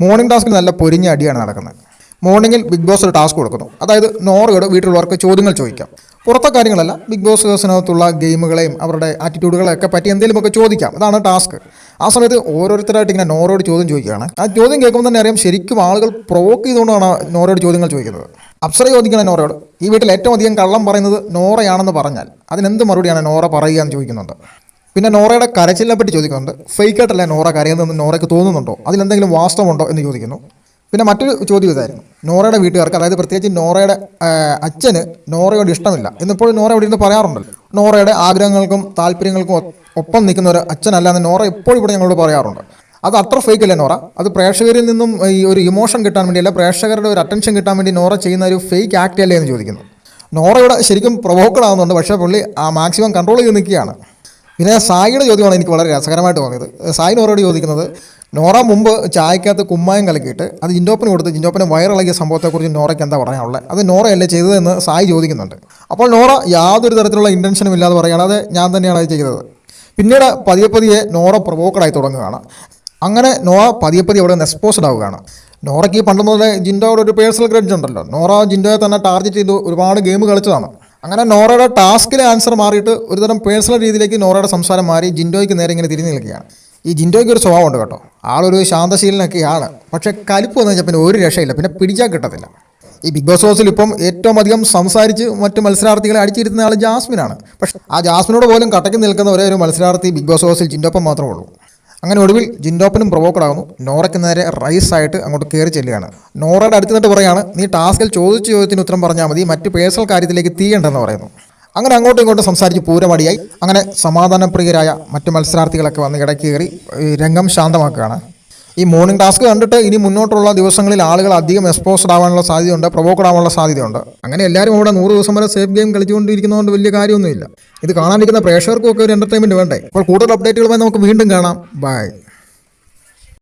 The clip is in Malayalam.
മോർണിംഗ് ടാസ്കിൽ നല്ല പൊരിഞ്ഞ അടിയാണ് നടക്കുന്നത്. മോർണിംഗിൽ ബിഗ് ബോസ് ഒരു ടാസ്ക് കൊടുക്കുന്നു. അതായത് നോറയോട് വീട്ടിലുള്ളവർക്ക് ചോദ്യങ്ങൾ ചോദിക്കാം. പുറത്തെ കാര്യങ്ങളല്ല ബിഗ് ബോസ് ഹൗസിനകത്തുള്ള ഗെയിമുകളെയും അവരുടെ ആറ്റിറ്റ്യൂഡുകളെയൊക്കെ പറ്റി എന്തെങ്കിലുമൊക്കെ ചോദിക്കാം. അതാണ് ടാസ്ക് ആ സമയത്ത് ഓരോരുത്തരായിട്ട് ഇങ്ങനെ നോറോട് ചോദ്യം ചോദിക്കുകയാണ്. ആ ചോദ്യം കേൾക്കുമ്പോൾ തന്നെ അറിയാം ശരിക്കും ആളുകൾ പ്രൊവോക്ക് ചെയ്തുകൊണ്ടാണ് നോറയോട് ചോദ്യങ്ങൾ ചോദിക്കുന്നത്. അപ്സര ചോദിക്കണം നോറയോട്. ഈ വീട്ടിൽ ഏറ്റവും അധികം കള്ളം പറയുന്നത് നോറയാണെന്ന് പറഞ്ഞാൽ അതിനെന്ത് മറുപടിയാണ് നോറ പറയുക എന്ന് ചോദിക്കുന്നുണ്ട്. പിന്നെ നോറയുടെ കരച്ചിലിനെ പറ്റി ചോദിക്കുന്നുണ്ട് ഫേക്കായിട്ടല്ലേ നോറ കരയുന്നതെന്ന് നോറയ്ക്ക് തോന്നുന്നുണ്ടോ? അതിലെന്തെങ്കിലും വാസ്തവമുണ്ടോ എന്ന് ചോദിക്കുന്നു. പിന്നെ മറ്റൊരു ചോദ്യം ഇതായിരുന്നു. നോറയുടെ വീട്ടുകാർക്ക് അതായത് പ്രത്യേകിച്ച് നോറയുടെ അച്ഛന് നോറയോട് ഇഷ്ടമില്ല എന്നിപ്പോഴും നോറ ഇവിടെ ഇരുന്ന് പറയാറുണ്ടല്ലോ. നോറയുടെ ആഗ്രഹങ്ങൾക്കും താല്പര്യങ്ങൾക്കും ഒപ്പം നിൽക്കുന്ന ഒരു അച്ഛനല്ല എന്ന് നോറ ഇപ്പോഴും ഇവിടെ ഞങ്ങളോട് പറയാറുണ്ട്. അത് അത്ര ഫേക്ക് അല്ലേ നോറ? അത് പ്രേക്ഷകരിൽ നിന്നും ഈ ഒരു ഇമോഷൻ കിട്ടാൻ വേണ്ടി അല്ല പ്രേക്ഷകരുടെ ഒരു അറ്റൻഷൻ കിട്ടാൻ വേണ്ടി നോറ ചെയ്യുന്ന ഒരു ഫേക്ക് ആക്ട് അല്ലേ എന്ന് ചോദിക്കുന്നു. നോറയുടെ ശരിക്കും പ്രൊവോക്കഡ് ആകുന്നുണ്ട് പക്ഷേ പുള്ളി ആ മാക്സിമം കൺട്രോൾ ചെയ്ത് നിൽക്കുകയാണ്. പിന്നെ സായിയുടെ ചോദ്യമാണ് എനിക്ക് വളരെ രസകരമായിട്ട് തോന്നിയത്. സായി നോറോട് ചോദിക്കുന്നത് നോറ മുമ്പ് ചായക്കകത്ത് കുമ്മായം കലക്കിയിട്ട് അത് ജിൻഡോപ്പിന് കൊടുത്ത് വയർ വയറിളകിയ സംഭവത്തെക്കുറിച്ച് നോറയ്ക്ക് എന്താ പറയാനുള്ളത്? അത് നോറയല്ലേ ചെയ്തതെന്ന് സായി ചോദിക്കുന്നുണ്ട്. അപ്പോൾ നോറ യാതൊരു തരത്തിലുള്ള ഇന്റൻഷനും ഇല്ലാതെ പറയുകയാണ് അത് ഞാൻ തന്നെയാണ് അത് ചെയ്തത്. പിന്നീട് പതിയെ പതിയെ നോറ പ്രൊവോക്കഡായി തുടങ്ങുകയാണ്. അങ്ങനെ നോറ പതിയെ പതിയെ അവിടെ എക്സ്പോസ്ഡ് ആവുകയാണ്. നോറയ്ക്ക് പണ്ട് മുതലേ ജിൻഡോയുടെ ഒരു പേഴ്സണൽ ഗ്രഡ്ജ് ഉണ്ടല്ലോ. നോറ ജിൻഡോയെ തന്നെ ടാർഗറ്റ് ചെയ്ത് ഒരുപാട് ഗെയിം കളിച്ചതാണ്. അങ്ങനെ നോറയുടെ ടാസ്കിലെ ആൻസർ മാറിയിട്ട് ഒരുതരം പേഴ്സണൽ രീതിയിലേക്ക് നോറയുടെ സംസാരം മാറി ജിൻഡോയ്ക്ക് നേരെ ഇങ്ങനെ തിരിഞ്ഞു നിൽക്കുകയാണ്. ഈ ജിൻഡോയ്ക്ക് ഒരു സ്വഭാവമുണ്ട് കേട്ടോ. ആളൊരു ശാന്തശീലനൊക്കെയാണ്. പക്ഷേ കലിപ്പ് വന്നു കഴിഞ്ഞാൽ പിന്നെ ഒരു രക്ഷയില്ല. പിന്നെ പിടിച്ചാൽ കിട്ടത്തില്ല. ഈ ബിഗ് ബോസ് ഹൗസിൽ ഇപ്പം ഏറ്റവും അധികം സംസാരിച്ച് മറ്റ് മത്സരാർത്ഥികളെ അടിച്ചിരുന്ന ആൾ ജാസ്മിനാണ്. പക്ഷേ ആ ജാസ്മിനോട് പോലും കട്ടയ്ക്ക് നിൽക്കുന്ന ഒരേ ഒരു മത്സരാർത്ഥി ബിഗ് ബോസ് ഹൗസിൽ ജിൻഡോപ്പം മാത്രമേ ഉള്ളൂ. അങ്ങനെ ഒടുവിൽ ജിൻഡോപ്പനും പ്രൊവോക്കഡ് ആകുന്നു നോറയ്ക്ക് നേരെ റൈസ് ആയിട്ട് അങ്ങോട്ട് കയറി ചെല്ലുകയാണ്. നോറയുടെ അടുത്ത് നിന്നിട്ട് പറയാണ് നീ ടാസ്കിൽ ചോദിച്ച ചോദ്യത്തിന് ഉത്തരം പറഞ്ഞാൽ മതി മറ്റ് പേഴ്സണൽ കാര്യത്തിലേക്ക് തീയണ്ടെന്ന് പറയുന്നു. അങ്ങനെ അങ്ങോട്ടും ഇങ്ങോട്ടും സംസാരിച്ച് പൂരമടിയായി. അങ്ങനെ സമാധാനപ്രിയരായ മറ്റ് മത്സരാർത്ഥികളൊക്കെ വന്ന് ഇടയ്ക്ക് കയറി രംഗം ശാന്തമാക്കുകയാണ്. ഈ മോർണിംഗ് ടാസ്ക് കണ്ടിട്ട് ഇനി മുന്നോട്ടുള്ള ദിവസങ്ങളിൽ ആളുകൾ അധികം എക്സ്പോസ്ഡ് ആവാനുള്ള സാധ്യതയുണ്ട് പ്രൊവോക്കഡ് ആവാനുള്ള സാധ്യതയുണ്ട്. അങ്ങനെ എല്ലാവരും ഇവിടെ നൂറ് ദിവസം വരെ സേഫ് ഗെയിം കളിച്ചുകൊണ്ടിരിക്കുന്നതുകൊണ്ട് വലിയ കാര്യമൊന്നുമില്ല. ഇത് കാണാനിരിക്കുന്ന പ്രേക്ഷകർക്കും ഒക്കെ ഒരു എന്റർടൈൻമെന്റ് വേണ്ടേ? അപ്പോൾ കൂടുതൽ അപ്ഡേറ്റുകളുമായി നമുക്ക് വീണ്ടും കാണാം. ബൈ